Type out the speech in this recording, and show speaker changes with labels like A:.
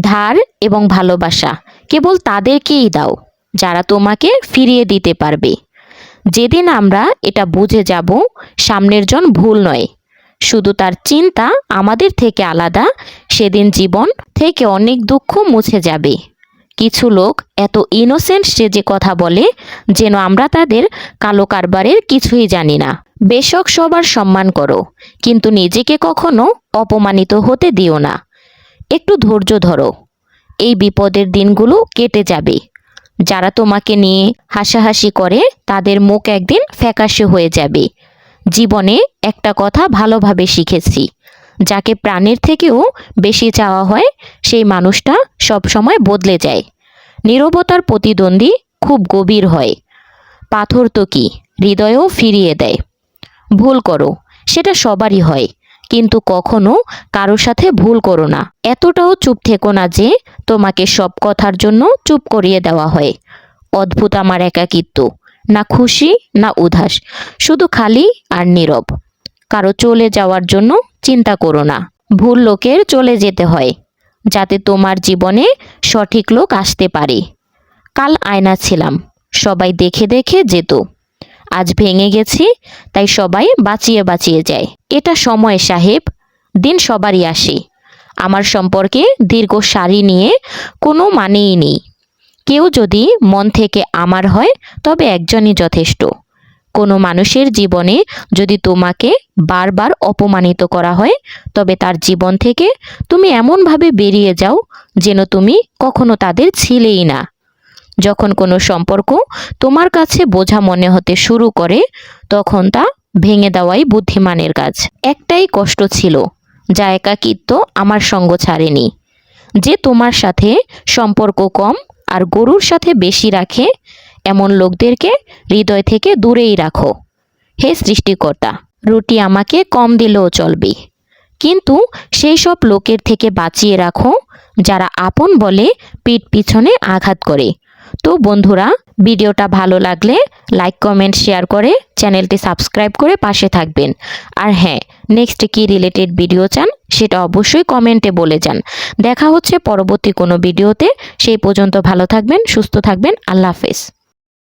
A: ধার এবং ভালোবাসা। কেবল তাদেরকেই দাও, যারা তোমাকে ফিরিয়ে দিতে পারবে। যেদিন আমরা এটা বুঝে যাব, সামনের জন ভুল নয়। শুধু তার চিন্তা আমাদের থেকে আলাদা, সেদিন জীবন থেকে অনেক দুঃখ মুছে যাবে। কিছু লোক এত ইনোসেন্ট যে কথা বলে, যেন আমরা তাদের কালো কারবারের কিছুই জানি না। বেশক সবার সম্মান করো, কিন্তু নিজেকে কখনো অপমানিত হতে দিও না। একটু ধৈর্য ধরো। এই বিপদের দিনগুলো কেটে যাবে। যারা তোমাকে নিয়ে হাসাহাসি করে, তাদের মুখ একদিন ফ্যাকাশে হয়ে যাবে। জীবনে একটা কথা ভালোভাবে শিখেছি। যাকে প্রাণের থেকেও বেশি চাওয়া হয়, সেই মানুষটা সব সময় বদলে যায়। নীরবতার প্রতিদ্বন্দ্বী খুব গভীর হয়। পাথর তো কি? হৃদয়ও ফিরিয়ে দেয়। ভুল করো, সেটা সবারই হয়। কিন্তু কখনো কারোর সাথে ভুল করো না। এতটাও চুপ থেকো না যে তোমাকে সব কথার জন্য চুপ করিয়ে দেওয়া হয়। অদ্ভুত আমার একাকিত্ব। না খুশি, না উদাস। শুধু খালি আর নীরব। কারও চলে যাওয়ার জন্য চিন্তা করো না। ভুল লোকের চলে যেতে হয়, যাতে তোমার জীবনে সঠিক লোক আসতে পারে। কাল আয়না ছিলাম। সবাই দেখে দেখে যেত। আজ ভেঙে গেছি, তাই সবাই বাঁচিয়ে বাঁচিয়ে যায়। এটা সময়, সাহেব। দিন সবারই আসে। আমার সম্পর্কে দীর্ঘ সারি নিয়ে কোনো মানেই নেই। কেউ যদি মন থেকে আমার হয়, তবে একজনই যথেষ্ট। কোনো মানুষের জীবনে যদি তোমাকে বারবার অপমানিত করা হয়, তবে তার জীবন থেকে তুমি এমনভাবে বেরিয়ে যাও, যেন তুমি কখনো তাদের ছিলেই না। যখন কোনো সম্পর্ক তোমার কাছে বোঝা মনে হতে শুরু করে, তখন তা ভেঙে দেওয়াই বুদ্ধিমানের কাজ। একটাই কষ্ট ছিল, যা একাকিত্ব আমার সঙ্গ ছাড়েনি। যে তোমার সাথে সম্পর্ক কম আর গরুর সাথে বেশি রাখে, এমন লোকদেরকে হৃদয় থেকে দূরেই রাখো। হে সৃষ্টিকর্তা, রুটি আমাকে কম দিলেও চলবে। কিন্তু সেই সব লোকের থেকে বাঁচিয়ে রাখো, যারা আপন বলে পিঠ পিছনে আঘাত করে। তো বন্ধুরা, ভিডিওটা ভালো লাগলে লাইক কমেন্ট শেয়ার করে চ্যানেলটি সাবস্ক্রাইব করে পাশে থাকবেন। আর হ্যাঁ নেক্সট কি রিলেটেড ভিডিও চান সেটা অবশ্যই কমেন্টে বলে যান। দেখা হচ্ছে পরবর্তী কোনো ভিডিওতে সেই পর্যন্ত ভালো থাকবেন, সুস্থ থাকবেন, আল্লাহ হাফেজ।